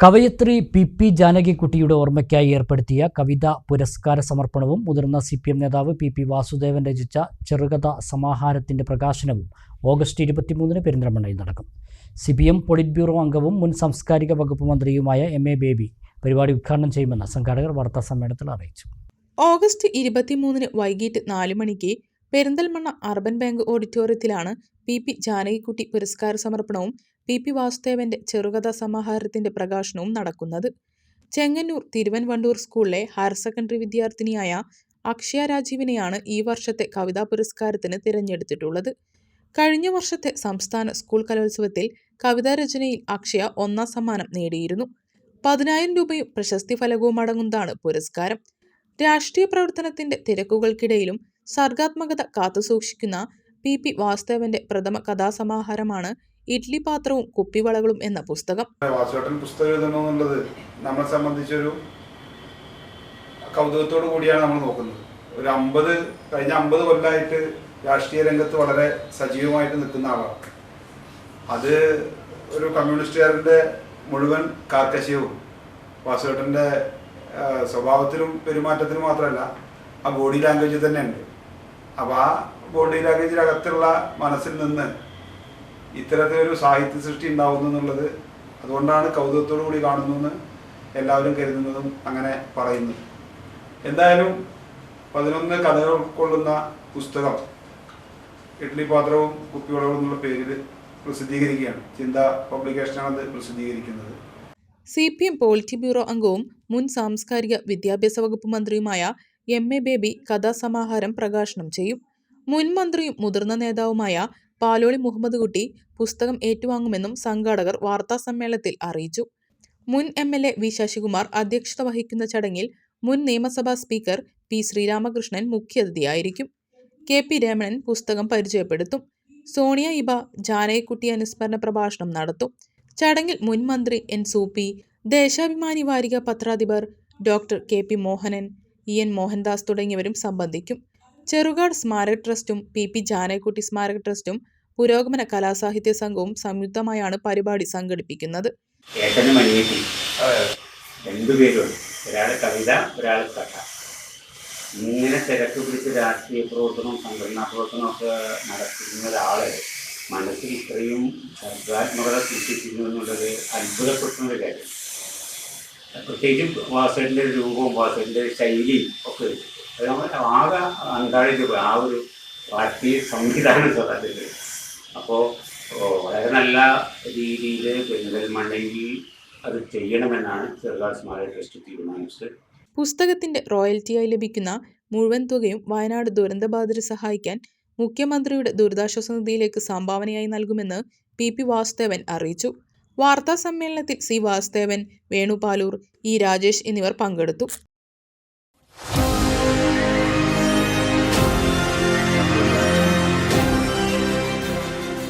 കവയത്രി P P ജാനകിക്കുട്ടിയുടെ ഓർമ്മയ്ക്കായി ഏർപ്പെടുത്തിയ കവിതാ പുരസ്കാര സമർപ്പണവും മുതിർന്ന സി പി എം നേതാവ് പി പി വാസുദേവൻ രചിച്ച ചെറുകഥ സമാഹാരത്തിന്റെ പ്രകാശനവും ഓഗസ്റ്റ് ഇരുപത്തിമൂന്നിന് പെരിന്തൽമണ്ണയിൽ നടക്കും. C P M polit bureau അംഗവും മുൻ സാംസ്കാരിക വകുപ്പ് മന്ത്രിയുമായ എം എ ബേബി പരിപാടി ഉദ്ഘാടനം ചെയ്യുമെന്ന് സംഘാടകർ വാർത്താ സമ്മേളനത്തിൽ അറിയിച്ചു. ഓഗസ്റ്റ് ഇരുപത്തിമൂന്നിന് വൈകിട്ട് നാല് മണിക്ക് പെരിന്തൽമണ്ണ അർബൻ ബാങ്ക് ഓഡിറ്റോറിയത്തിലാണ് പി പി ജാനകിക്കുട്ടി പുരസ്കാര സമർപ്പണവും പി. പി. വാസുദേവന്റെ ചെറുകഥാ സമാഹാരത്തിന്റെ പ്രകാശനവും നടക്കുന്നത്. ചെങ്ങന്നൂർ തിരുവൻവണ്ടൂർ സ്കൂളിലെ ഹയർ സെക്കൻഡറി വിദ്യാർത്ഥിനിയായ അക്ഷയ രാജീവിനെയാണ് ഈ വർഷത്തെ കവിതാ പുരസ്കാരത്തിന് തിരഞ്ഞെടുത്തിട്ടുള്ളത്. കഴിഞ്ഞ വർഷത്തെ സംസ്ഥാന സ്കൂൾ കലോത്സവത്തിൽ കവിതാ രചനയിൽ അക്ഷയ ഒന്നാം സമ്മാനം നേടിയിരുന്നു. പതിനായിരം രൂപയും പ്രശസ്തി ഫലകവും അടങ്ങുന്നതാണ് പുരസ്കാരം. രാഷ്ട്രീയ പ്രവർത്തനത്തിന്റെ തിരക്കുകൾക്കിടയിലും സർഗാത്മകത കാത്തുസൂക്ഷിക്കുന്ന പി. പി. വാസുദേവന്റെ പ്രഥമ കഥാസമാഹാരമാണ് ഇഡ്ലി പാത്രവും കുപ്പിവളകളും എന്ന പുസ്തകം. വാസുവേട്ടൻ പുസ്തകം എഴുതണമെന്നുള്ളത് നമ്മളെ സംബന്ധിച്ചൊരു കൗതുകത്തോടു കൂടിയാണ് നമ്മൾ നോക്കുന്നത്. ഒരു അമ്പത് കഴിഞ്ഞ അമ്പത് കൊല്ലമായിട്ട് രാഷ്ട്രീയ രംഗത്ത് വളരെ സജീവമായിട്ട് നിൽക്കുന്ന ആളാണ്. അത് ഒരു കമ്മ്യൂണിസ്റ്റുകാരന്റെ മുഴുവൻ കാർക്കശ്യവും വാസുവേട്ടന്റെ സ്വഭാവത്തിലും പെരുമാറ്റത്തിലും മാത്രമല്ല ആ ബോഡി ലാംഗ്വേജ് തന്നെയുണ്ട്. അപ്പോൾ ആ ബോഡി ലാംഗ്വേജിനകത്തുള്ള മനസ്സിൽ നിന്ന് ഇത്തരത്തിലൊരു സാഹിത്യ സൃഷ്ടി ഉണ്ടാവുന്നു എന്നുള്ളത് അതുകൊണ്ടാണ് കൗതുകത്തോടു കൂടി കാണുന്നതെന്ന് എല്ലാവരും കരുതുന്നതും അങ്ങനെ പറയുന്നു. എന്തായാലും പതിനൊന്ന് കഥകൾ ഉൾക്കൊള്ളുന്ന പുസ്തകം ഇഡ്ലി പാത്രവും കുപ്പിവളവും എന്നുള്ള പേരിൽ പ്രസിദ്ധീകരിക്കുകയാണ്. ചിന്ത പബ്ലിക്കേഷനാണ് അത് പ്രസിദ്ധീകരിക്കുന്നത്. C P M polit bureau അംഗവും മുൻ സാംസ്കാരിക വിദ്യാഭ്യാസ വകുപ്പ് മന്ത്രിയുമായ എം എ ബേബി കഥാസമാഹാരം പ്രകാശനം ചെയ്യും. മുൻ മന്ത്രിയും മുതിർന്ന നേതാവുമായ പാലോളി മുഹമ്മദ് കുട്ടി പുസ്തകം ഏറ്റുവാങ്ങുമെന്നും സംഘാടകർ വാർത്താസമ്മേളനത്തിൽ അറിയിച്ചു. മുൻ M L A V Sasikumar അധ്യക്ഷത വഹിക്കുന്ന ചടങ്ങിൽ മുൻ നിയമസഭാ സ്പീക്കർ പി ശ്രീരാമകൃഷ്ണൻ മുഖ്യാതിഥിയായിരിക്കും. കെ പി രമണൻ പുസ്തകം പരിചയപ്പെടുത്തും. സോണിയ ഇബ ജാനയക്കുട്ടി അനുസ്മരണ പ്രഭാഷണം നടത്തും. ചടങ്ങിൽ മുൻ മന്ത്രി എൻ സൂപ്പി ദേശാഭിമാനി വാരിക പത്രാധിപർ doctor K P Mohanan E N Mohandas തുടങ്ങിയവരും സംബന്ധിക്കും. ചെറുകാട് സ്മാരക ട്രസ്റ്റും പി പി ജാനയക്കുട്ടി സ്മാരക ട്രസ്റ്റും പുരോഗമന കലാസാഹിത്യ സംഘവും സംയുക്തമായാണ് പരിപാടി സംഘടിപ്പിക്കുന്നത്. കവിത ഒരാൾ ഇങ്ങനെ തിരക്ക് പിടിച്ച് രാഷ്ട്രീയ പ്രവർത്തനവും സംഘടനാ പ്രവർത്തനവും ഒക്കെ നടത്തുന്ന ഒരാൾ മനസ്സിൽ ഇത്രയും സർഗാത്മകത സൃഷ്ടിച്ചിരുന്നു എന്നുള്ളത് അത്ഭുതപ്പെടുത്തുന്ന ഒരു കാര്യം. പ്രത്യേകിച്ചും വാസന്റെ രൂപവും വാസന്റെ ശൈലിയും ഒക്കെ. അത് നമ്മൾ ആകെ അന്താളിച്ച് ആ ഒരു പാർട്ടി സംവിധാനം സദസ്സിൽ അപ്പോൾ വളരെ നല്ല രീതിയിൽ പെരിന്തൽമണ്ണയിൽ അത് ചെയ്യണമെന്നാണ് ചെറുകാട് സ്മാരക ട്രസ്റ്റ് തീരുമാനിച്ചത്. പുസ്തകത്തിന്റെ റോയൽറ്റിയായി ലഭിക്കുന്ന മുഴുവൻ തുകയും വയനാട് ദുരന്തബാധിതരെ സഹായിക്കാൻ മുഖ്യമന്ത്രിയുടെ ദുരിതാശ്വാസ നിധിയിലേക്ക് സംഭാവനയായി നൽകുമെന്ന് പി പി വാസുദേവൻ അറിയിച്ചു. വാർത്താ സമ്മേളനത്തിൽ സി വാസുദേവൻ വേണുപാലൂർ ഇ രാജേഷ് എന്നിവർ പങ്കെടുത്തു.